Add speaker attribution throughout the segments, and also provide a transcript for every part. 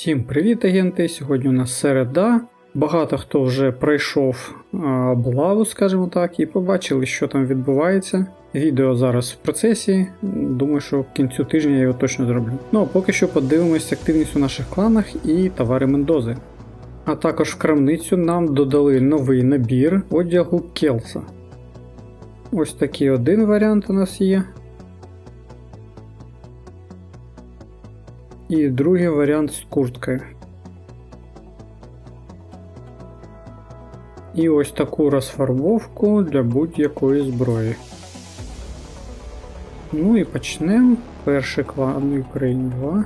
Speaker 1: Всім привіт, агенти! Сьогодні у нас середа. Багато хто вже пройшов облаву, скажімо так, і побачили, що там відбувається. Відео зараз в процесі. Думаю, що в кінцю тижня я його точно зроблю. Ну а поки що подивимось активність у наших кланах і товари Мендози. А також в крамницю нам додали новий набір одягу Келса. Ось такий один варіант у нас є. І другий варіант з курткою. І ось таку розфарбовку для будь-якої зброї. Ну і почнемо. Перший клан Україн 2.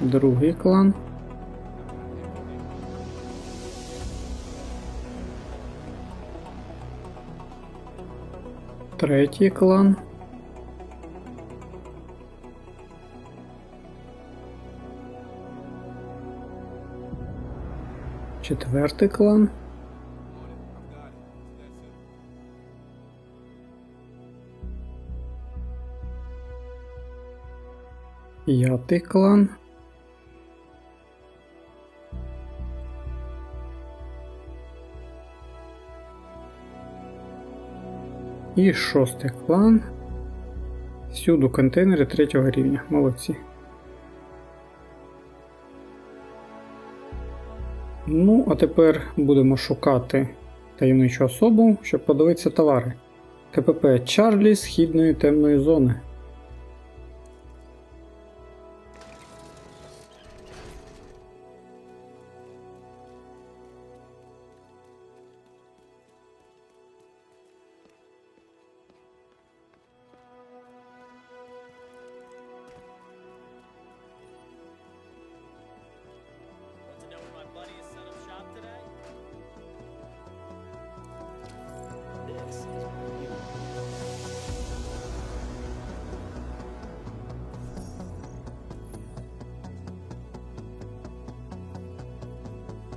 Speaker 1: Другий клан. Третій клан. Четвертий клан. П'ятий клан. І шостий клан. Всюду контейнери третього рівня. Молодці. Ну, а тепер будемо шукати таємничу особу, щоб подивитися товари. КПП Чарлі Східної темної зони.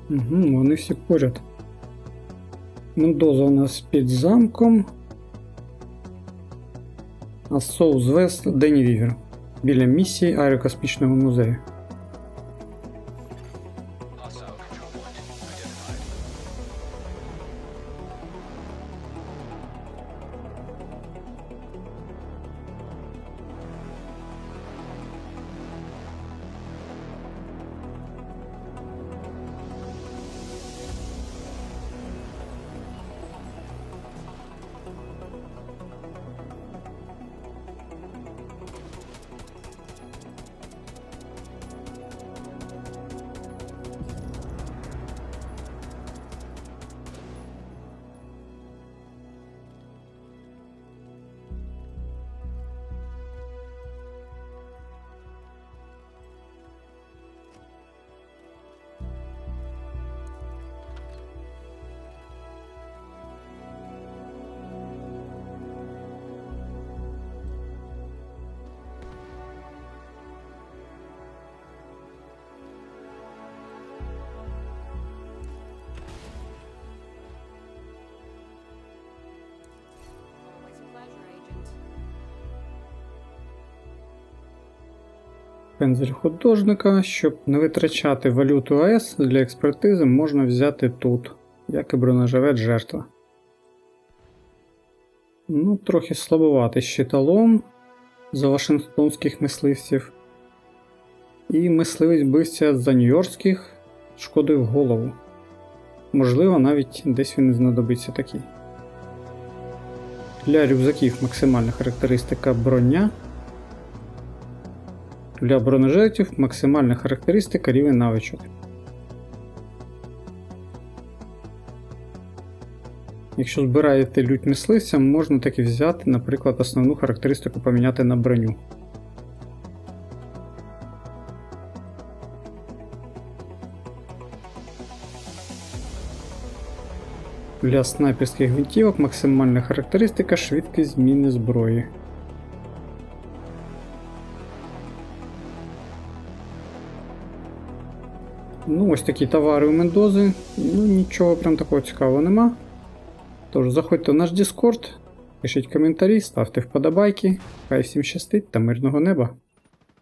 Speaker 1: Угу, вони всі поряд. Мендоза у нас під замком. А Соус Вест Дені Вівер. Біля місії аерокосмічного музею. Пензель художника. Щоб не витрачати валюту АЕС для експертизи, можна взяти тут, як і бронежилет жертва. Ну, трохи слабуватий щиталом за вашингтонських мисливців. І мисливець бився за нью-йоркських шкодою в голову. Можливо, навіть десь він і знадобиться такий. Для рюкзаків максимальна характеристика броня. Для бронежилетів максимальна характеристика рівень навичок. Якщо збираєте лють мисливця, можна таки взяти, наприклад, основну характеристику поміняти на броню. Для снайперських гвинтівок максимальна характеристика швидкість зміни зброї. Ну, ось такі товари у Мендози. Ну, нічого прям такого цікавого нема. Тож, заходьте в наш Discord, Пишіть коментарі, ставте вподобайки. Хай всім щастить та мирного неба.